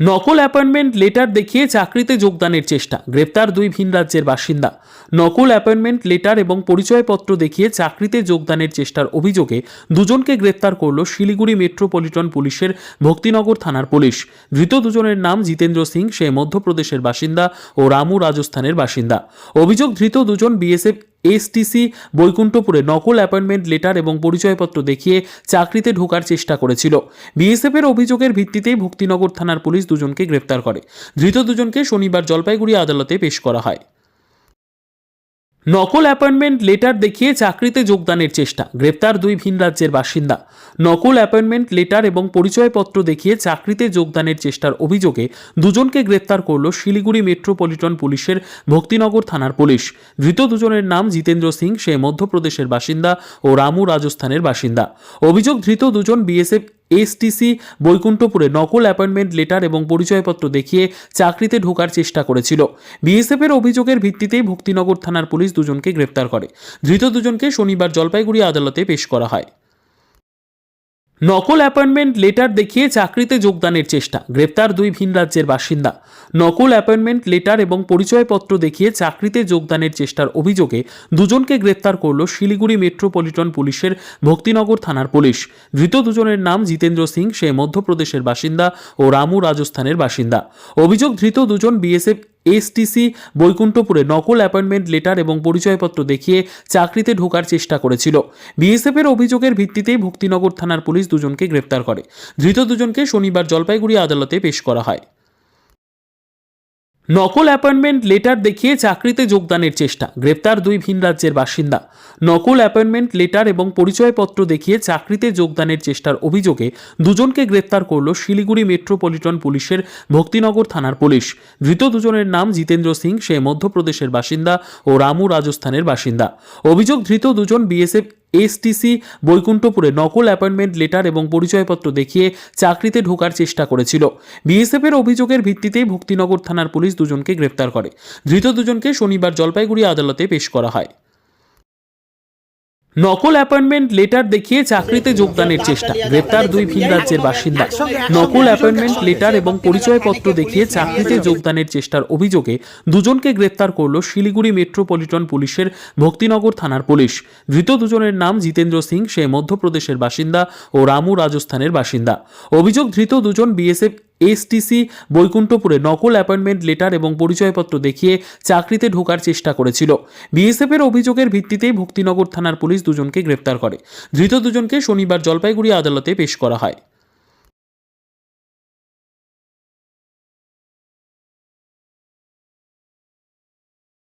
নকল appointment letter দেখিয়ে চাকরিতে যোগদানের চেষ্টা। গ্রেপ্তার দুই ভিন রাজ্যের বাসিন্দা। নকল অ্যাপয়েন্টমেন্ট লেটার এবং পরিচয়পত্র দেখিয়ে চাকরিতে যোগদানের চেষ্টার অভিযোগে দুজনকে গ্রেপ্তার করল শিলিগুড়ি মেট্রোপলিটন পুলিশের ভক্তিনগর থানার পুলিশ। ধৃত দুজনের নাম জিতেন্দ্র সিং, সে মধ্যপ্রদেশের বাসিন্দা, ও রামু রাজস্থানের বাসিন্দা। অভিযোগ, ধৃত দুজন বিএসএফ এসটিসি বৈকুণ্ঠপুরে নকল অ্যাপয়েন্টমেন্ট লেটার এবং পরিচয়পত্র দেখিয়ে চাকরিতে ঢোকার চেষ্টা করেছিল। বিএসএফের অভিযোগের ভিত্তিতেই ভক্তিনগর থানার পুলিশ দুজনকে গ্রেপ্তার করে। ধৃত দুজনকে শনিবার জলপাইগুড়ি আদালতে পেশ করা হয়। নকল অ্যাপয়েন্টমেন্ট লেটার দেখিয়ে চাকরিতে যোগদানের চেষ্টা। গ্রেপ্তার দুই ভিন রাজ্যের বাসিন্দা। নকল অ্যাপয়েন্টমেন্ট লেটার এবং পরিচয়পত্র দেখিয়ে চাকরিতে যোগদানের চেষ্টার অভিযোগে দুজনকে গ্রেপ্তার করল শিলিগুড়ি মেট্রোপলিটন পুলিশের ভক্তিনগর থানার পুলিশ। ধৃত দুজনের নাম জিতেন্দ্র সিং, সে মধ্যপ্রদেশের বাসিন্দা, ও রামু রাজস্থানের বাসিন্দা। অভিযোগ, ধৃত দুজন বিএসএফ এসটিসি বৈকুণ্ঠপুরে নকল অ্যাপয়েন্টমেন্ট লেটার এবং পরিচয়পত্র দেখিয়ে চাকরিতে ঢোকার চেষ্টা করেছিল। বিএসএফের অভিযোগের ভিত্তিতেই ভক্তিনগর থানার পুলিশ দুজনকে গ্রেপ্তার করে। ধৃত দুজনকে শনিবার জলপাইগুড়ি আদালতে পেশ করা হয়। নকল অ্যাপয়েন্টমেন্ট লেটার দেখিয়ে চাকরিতে যোগদানের চেষ্টা। গ্রেপ্তার দুই ভিন রাজ্যের বাসিন্দা। নকল অ্যাপয়েন্টমেন্ট লেটার এবং পরিচয়পত্র দেখিয়ে চাকরিতে যোগদানের চেষ্টার অভিযোগে দুজনকে গ্রেপ্তার করল শিলিগুড়ি মেট্রোপলিটন পুলিশের ভক্তিনগর থানার পুলিশ। ধৃত দুজনের নাম জিতেন্দ্র সিং, সে মধ্যপ্রদেশের বাসিন্দা, ও রামু রাজস্থানের বাসিন্দা। অভিযোগ, ধৃত দুজন বিএসএফ এসটিসি বৈকুণ্ঠপুরে নকল অ্যাপয়েন্টমেন্ট লেটার এবং পরিচয়পত্র দেখিয়ে চাকরিতে ঢোকার চেষ্টা করেছিল। বিএসএফের অভিযোগের ভিত্তিতেই ভক্তিনগর থানার পুলিশ দুজনকে গ্রেপ্তার করে। ধৃত দুজনকে শনিবার জলপাইগুড়ি আদালতে পেশ করা হয়। নকল অ্যাপয়েন্টমেন্ট লেটার দেখিয়ে চাকরিতে যোগদানের চেষ্টা। গ্রেপ্তার দুই ভিন রাজ্যের বাসিন্দা। নকল অ্যাপয়েন্টমেন্ট লেটার এবং পরিচয়পত্র দেখিয়ে চাকরিতে যোগদানের চেষ্টার অভিযোগে দুজনকে গ্রেপ্তার করল শিলিগুড়ি মেট্রোপলিটন পুলিশের ভক্তিনগর থানার পুলিশ। ধৃত দুজনের নাম জিতেন্দ্র সিং, সে মধ্যপ্রদেশের বাসিন্দা ও রামু রাজস্থানের বাসিন্দা। অভিযোগ, ধৃত দুজন বিএসএফ এসটিসি বৈকুণ্ঠপুরে নকল অ্যাপয়েন্টমেন্ট লেটার এবং পরিচয়পত্র দেখিয়ে চাকরিতে ঢোকার চেষ্টা করেছিল। বিএসএফের অভিযোগের ভিত্তিতেই ভক্তিনগর থানার পুলিশ দুজনকে গ্রেপ্তার করে। ধৃত দুজনকে শনিবার জলপাইগুড়ি আদালতে পেশ করা হয়। নকল অ্যাপয়েন্টমেন্ট লেটার দেখিয়ে চাকরিতে যোগদানের চেষ্টা। গ্রেপ্তার দুই ভিন রাজ্যের বাসিন্দা। নকল অ্যাপয়েন্টমেন্ট লেটার এবং পরিচয়পত্র দেখিয়ে চাকরিতে যোগদানের চেষ্টার অভিযোগে দুজনকে গ্রেপ্তার করল শিলিগুড়ি মেট্রোপলিটন পুলিশের ভক্তিনগর থানার পুলিশ। ধৃত দুজনের নাম জিতেন্দ্র সিং, সে মধ্যপ্রদেশের বাসিন্দা, ও রামু রাজস্থানের বাসিন্দা। অভিযোগ, ধৃত দুজন বিএসএফ এসটিসি বৈকুণ্ঠপুরে নকল অ্যাপয়েন্টমেন্ট লেটার এবং পরিচয়পত্র দেখিয়ে চাকরিতে ঢোকার চেষ্টা করেছিল। বিএসএফের অভিযোগের ভিত্তিতেই ভক্তিনগর থানার পুলিশ দুজনকে গ্রেপ্তার করে। ধৃত দুজনকে শনিবার জলপাইগুড়ি আদালতে পেশ করা হয়।